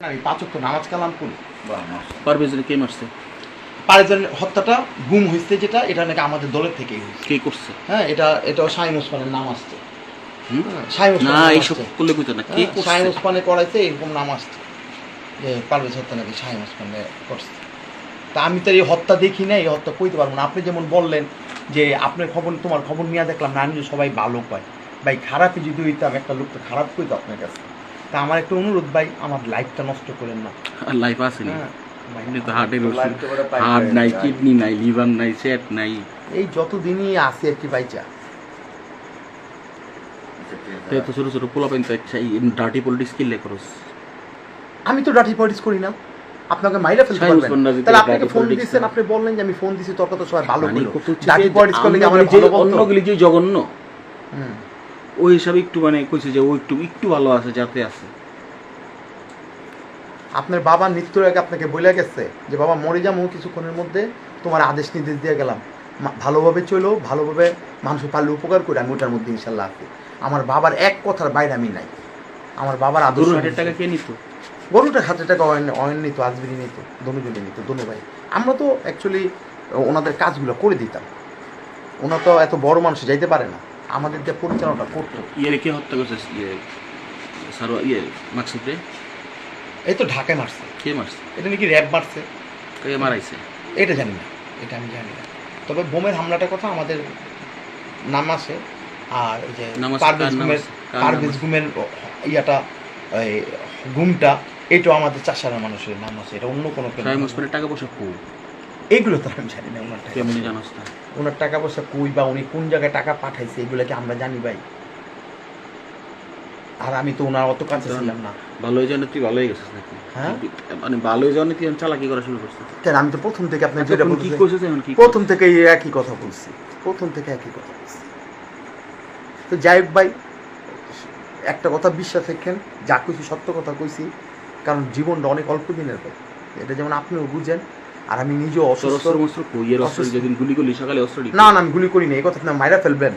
আমি পাঁচ নামাজ কালাম করি পারভেজের কে মারছে? পারেজের হত্যাটা গুম হয়েছে যেটা এটা নাকি আমাদের দলের থেকেই হয়েছে কে করছে? হ্যাঁ এটা এটাও শাহিন ওসমানের নাম আসছে। হুম? হ্যাঁ, শাহিন ওসমানের না এইসব করলে কইতো না কে হ্যাঁ, শাহিন ওসমানে করাইছে এরকম নাম আসছে। যে পারভেজ হত্যা নাকি শাহিন ওসমানে করছে। তা আমি তো এই হত্যা দেখি না এই হত্যা কইতে পারব না। আপনি যেমন বললেন যে আপনার খবর তোমার খবর নিয়ে দেখলাম না নিয়ে সবাই ভালো পায় ভাই খারাপই যদি হইতাম একটা লোক তো খারাপ কইতো আপনার কাছে। তা আমার একটা অনুরোধ ভাই আমার লাইফটা নষ্ট করেন না। লাইফ আসেনি হ্যাঁ, ভাই, এমনি তো হার্টের ওষুধ হার্ট নাই কিডনি নাই লিভার নাই সেট নাই। এই যতদিনই আছে আর কি বাইচা তো ছোট ছোট তো চাই ডার্টি পলিটিক্স কিনলে করস আমি তো ডাটি পলিটিক্স করি না। আপনাকে মাইরা ফেলতে পারবেন। তাহলে আপনাকে ফোন দিয়েছেন আপনি বললেন যে আমি ফোন দিছি তোর কথা সবাই ভালো ডাটি যে পলিটিক্স করলে কি আমার ভালো বলতো অন্যগুলি যে জঘন্য। হুম। ওই হিসাবে একটু মানে কইছে যে ও একটু একটু ভালো আছে যাতে আছে। আপনার বাবা মৃত্যুর আগে আপনাকে বলে গেছে যে বাবা মরে যাব কিছুক্ষণের মধ্যে তোমার আদেশ নির্দেশ দিয়ে গেলাম। ভালোভাবে চলো ভালোভাবে মানুষের পারলে উপকার করে আমি ওটার মধ্যে ইনশাল্লাহ আছি। আমার বাবার এক কথার বাইরে আমি নাই। আমার বাবার আদর্শ হাটের টাকা কে নিত? গরুটা হাতে টাকা অয়ন অয়ন নিত আজবিরি নিত দনুজনে নিত দনু ভাই। আমরা তো অ্যাকচুয়ালি ওনাদের কাজগুলো করে দিতাম। ওনা তো এত বড় মানুষ যাইতে পারে না। আমাদের যে পরিচালনাটা করতো ইয়ে কে হত্যা করছে? ইয়ে সারোয়া ইয়ে মাকসুদে এই তো ঢাকায় মারছে। কে মারছে? এটা নাকি র্যাব মারছে? কে মারাইছে? এটা জানি না। এটা আমি জানি না। তবে বোমের হামলাটার কথা আমাদের নাম আছে। আর যে পারভেজ গুমের? পারভেজ গুমের ইয়াটা গুমটা এটাও আমাদের চাষারা মানুষের নাম আছে। এটা অন্য কোনো টাকা পয়সা কো? এইগুলো তো আমি জানি না ওনার টাকা কেমনি জানাস না ওনার টাকা পয়সা কই বা উনি কোন জায়গায় টাকা পাঠাইছে এগুলোকে আমরা জানি ভাই? আর আমি তো ওনার অত কাছে ছিলাম না। ভালো হয়ে তুই ভালোই গেছিস নাকি? হ্যাঁ? মানে ভালো হয়ে তুই চালাকি করা শুরু করছিস কেন আমি তো প্রথম থেকে আপনি যেটা কি করছিস এখন কি প্রথম থেকে একই কথা বলছি। প্রথম থেকে একই কথা বলছি। তো যাই হোক ভাই একটা কথা বিশ্বাস রাখেন যা কইছি সত্য কথা কইছি কারণ জীবনটা অনেক অল্প দিনের ভাই। এটা যেমন আপনিও বুঝেন আর আমি নিজেও তোর অস্ত্র কইয়ের অস্ত্র যেদিন গুলি করলি সকালে অস্ত্র না না আমি গুলি করি না এই কথা আপনি মাইরা ফেলবেন।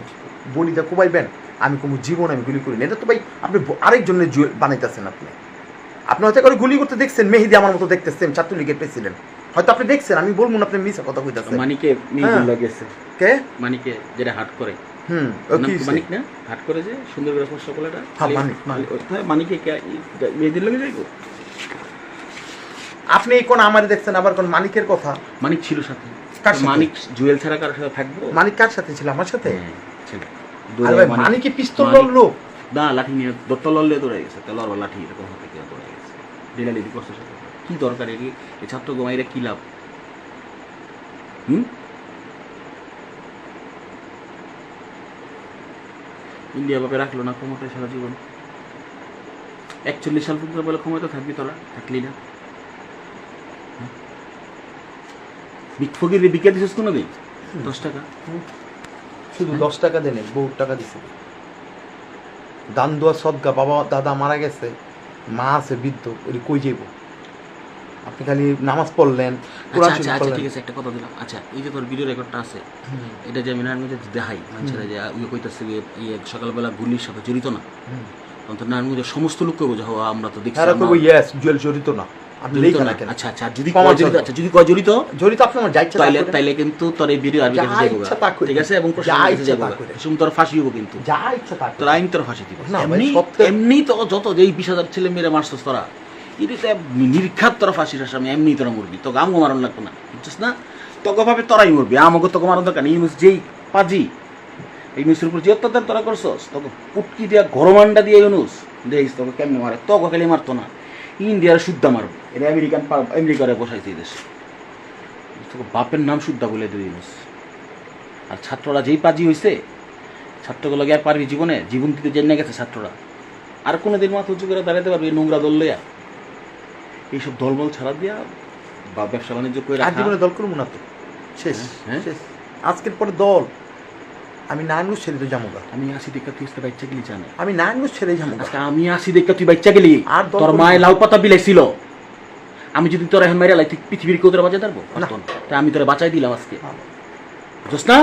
বলিটা কোবাইবেন আমি কোনো জীবন আমি গুলি করি না। এটা তো ভাই আপনি আরেকজনের জুয়েল বানাইতেছেন আপনি। আপনি হয়তো করে গুলি করতে দেখছেন মেহেদি আমার মতো দেখতেছেন ছাত্রলীগের প্রেসিডেন্ট হয়তো আপনি দেখছেন আমি বলব না আপনি মিশা কথা কইতাছেন। মানিকে হ্যাঁ। মিল কে? মানিকে যেটা হাট করে। হুম ও নাম কি কি হইছে? মানিক না? হাট করে যে সুন্দর করে ফসল হ্যাঁ, মানিক, মানিক। মানিকে কে- ই- যাইবো? আপনি কোন আমার দেখছেন আবার কোন মানিকের কথা? মানিক ছিল সাথে। কার সাথে? মানিক জুয়েল ছাড়া কারোর সাথে থাকব? মানিক কার সাথে ছিল? আমার সাথে? হ্যাঁ, ছিল। আরে ভাই মানিক- মানিকে পিস্তল মানিক- লড়লো না লাঠি নিয়ে দত্ত লড়লে দৌড়ে গেছে তেলর বা লাঠি এরকম হাতে কেউ দৌড়ে গেছে। ডিলালি দি করছে সাথে। কি দরকার এর? এই ছাত্র গোমাইরা কি লাভ? হুম? ইন্ডিয়া বাপে রাখল না ক্ষমতায় সারা জীবন। একচল্লিশ সাল পর্যন্ত বলে ক্ষমতা থাকবি তোরা থাকলি না হুম? বিক ফকির বিকে দিছিস কোনো দিন দশ টাকা। শুধু দশ টাকা দেনে বহুত টাকা দিছে। দান দোয়া সদগা বাবা দাদা মারা গেছে মা আছে বৃদ্ধ ওই কই যাইব? আপনি খালি নামাজ পড়লেন কোরআন আচ্ছা শরীফ আচ্ছা আচ্ছা পড়লেন। ঠিক আছে একটা কথা দিলাম। আচ্ছা এই যে তোর ভিডিও রেকর্ডটা আছে এটা যে আমি নারায়ণগঞ্জে দেখাই মানুষেরা যে ইয়ে কইতাছে যে ইয়ে সকালবেলা গুলির সাথে জড়িত না। তো নারায়ণগঞ্জের সমস্ত লোক হওয়া আমরা তো দেখছি জড়িত না। আপনি না। আচ্ছা আচ্ছা যদি জড়িত আচ্ছা যদি কয় জড়িত জড়িত আপনি আমার যা তাইলে তাইলে কিন্তু তোর এই ভিডিও আরবি কাছে যাব ইচ্ছা তা করেন। ঠিক আছে? এবং যা কাছে ইচ্ছা যাব তা করেন। শুন তোর ফাঁসি হব কিন্তু। যা ইচ্ছা তা তোর আইন তোর ফাঁসি দিব। এমনি এমনি তো যত যেই বিশ হাজার ছেলে মেয়েরা মারছস তোরা এটিতে নিরীক্ষাত তোরা ফাঁসির আসামি এমনি তোরা মরবি। তোকে আমগো মারণ লাগতো না বুঝছিস না? তোকে ভাবে তোরাই মরবি। আমাকে তোকে মারণ দরকার নেই। যেই পাজি এই ইউনুসের উপর যে অত্যাচার তোরা করছস তোকে পুটকি দিয়া গরমান্ডা দিয়ে ইউনুস দেখিস তোকে কেমনে মারে। তোকে খালি মারতো না। ইন্ডিয়ার শুদ্ধা মারবে এটা আমেরিকান আমেরিকারে বসাইছে এই দেশে। বাপের নাম শুদ্ধা বলে দিই ইউনুস আর ছাত্ররা যেই পাজি হইছে ছাত্রগুলো আর পারবি জীবনে জীবন থেকে জেনে গেছে ছাত্ররা। আর কোনো দিন মাথা উঁচু করে দাঁড়াতে পারবি নোংরা দল লইয়া। এইসব দলবল ছাড়া দিয়া বা ব্যবসা বাণিজ্য করে আর জীবনে দল করব না তো। শেষ হ্যাঁ? শেষ। আজকের পরে দল। আমি নারায়ণগঞ্জ ছেড়ে তো যাব। আমি আসি দেখা তুই আসতে বাচ্চা গেলি জানে। আমি নারায়ণগঞ্জ ছেড়ে যাব আজকে আমি আসি দেখা তুই বাচ্চা গেলি। আর তোর মায়ের লাউ পাতা বিলাইছিল। আমি যদি তোর এখন মেরে লাই তুই পৃথিবীর কেউ তোরা বাঁচাই পারব? না। তাই আমি তোরা বাঁচাই দিলাম আজকে। হ্যাঁ। বুঝছ না।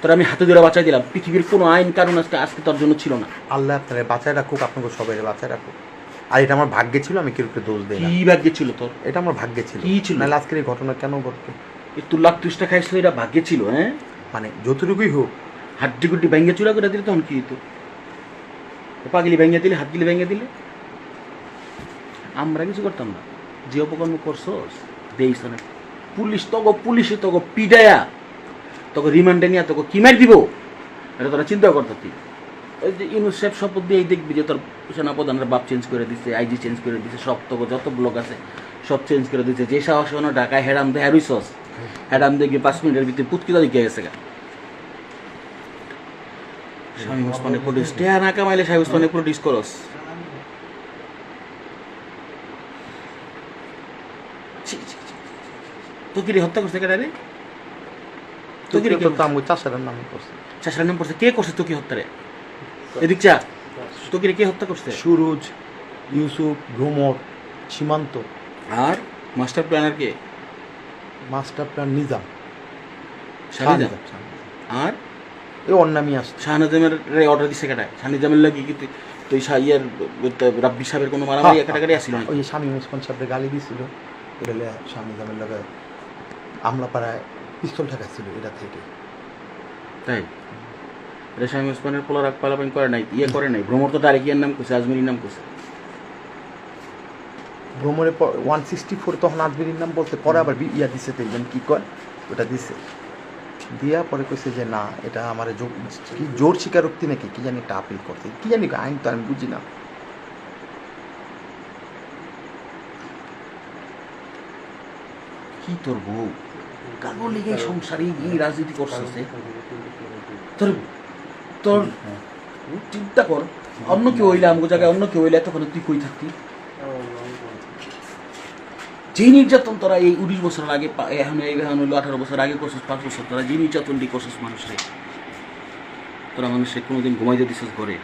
তোরা আমি হাতে ধরে বাঁচাই দিলাম। পৃথিবীর কোনো আইন কানুন আজকে আজকে তোর জন্য ছিল না। আল্লাহ আপনারা বাঁচায় রাখুক আপনাকে সবাই বাঁচায় রাখুক। আর এটা আমার ভাগ্যে ছিল আমি কেউ দোষ দিই না। কি ভাগ্যে ছিল তোর? এটা আমার ভাগ্যে ছিল। কি ছিল? নাহলে আজকের এই ঘটনা কেন ঘটতো তুই লাখ ত্রিশটা খাইছিল এটা ভাগ্যে ছিল হ্যাঁ? মানে যতটুকুই হোক, হাড্ডি গুড্ডি ভেঙে চুরা করে দিলে তখন কি হতো পাগলি ভেঙে দিলে হাতগুলি ব্যাঙ্গে দিলে? আমরা কিছু করতাম না। যে অপকর্ম করছস, দেইস না। পুলিশ তগো পুলিশে তগো পিডায়া, তোকে রিমান্ডে নিয়ে তোকে কি মার দিব? এটা তোরা চিন্তা করতে তুই। ওই যে ইউনিসেফ শপথ দিয়ে দেখবি যে তোর সেনাপ্রধানের বাপ চেঞ্জ করে দিচ্ছে আইজি চেঞ্জ করে দিচ্ছে সব তোকে যত ব্লক আছে, সব চেঞ্জ করে দিচ্ছে যে সাহস ঢাকায় হেরাম দে হ্যারুইসস হেরাম দেখবি পাঁচ মিনিটের ভিতরে পুতকিতা দিকে গেছে গা। স্বামী ওসমানে প্রডিউস টেয়া না কামাইলে স্বামী ওসমানে প্রডিউস করস। হত্যা করছে কেটা রে তো কি কে তো আমি চাষার নাম করছি। চাষার নাম করছে। কে করছে হত্যা রে? এদিক চা তো কি রে কে হত্যা করছে? সুরজ ইউসুফ ভ্রমর সীমান্ত। আর মাস্টার প্ল্যানার কে? Master plan Nizam Shahnizam. আর? এই নামই আসছে। শাহনিজামের রে অর্ডার দিছে কেটা শাহনিজামের লাগি কি তুই তুই শাহ- ইয়ার রাব্বি সাহেবের কোনো মারামারি কাটাকাটি আসছিল নাকি? ওই স্বামী ওসমান সাহেবের গালি দিছিল। এটা লগে আমলা পাড়ায় পিস্তল ঠেকাচ্ছিল এটা থেকে। তাই? স্বামী ওসমানের পোলা রাখ পালা পালাপান করে নাই ইয়ে করে নাই। ভ্রমর তো ডাইরেক্ট ইয়ার নাম করছে আজমিরির নাম করছে ভ্রমণে ওয়ান সিক্সটি ফোর তখন আজমিরির নাম বলতে পরে আবার ইয়া দিছে দেখবেন কি কয়? ওটা দিছে। দিয়া পরে কইছে যে না এটা আমার কি জোর স্বীকারোক্তি নাকি? কি জানি একটা আপিল করতে কি জানি আইন তো আমি বুঝি না। কি তোর বউ? কাগো লিগে সংসারে এই রাজনীতি করছে তোর তোর চিন্তা কর। অন্য কেউ হইলে আমগো জায়গায় অন্য কেউ হইলে এতক্ষণ তুই কই থাকতি? যে নির্যাতন তারা এই উনিশ বছর আগে এখন এই এখন হলো আঠারো বছর আগে করছিস, পাঁচ বছর, তারা যে নির্যাতনটি করছিস মানুষের, তোরা মানুষে কোনোদিন ঘুমাইতে দিছিস ঘরে।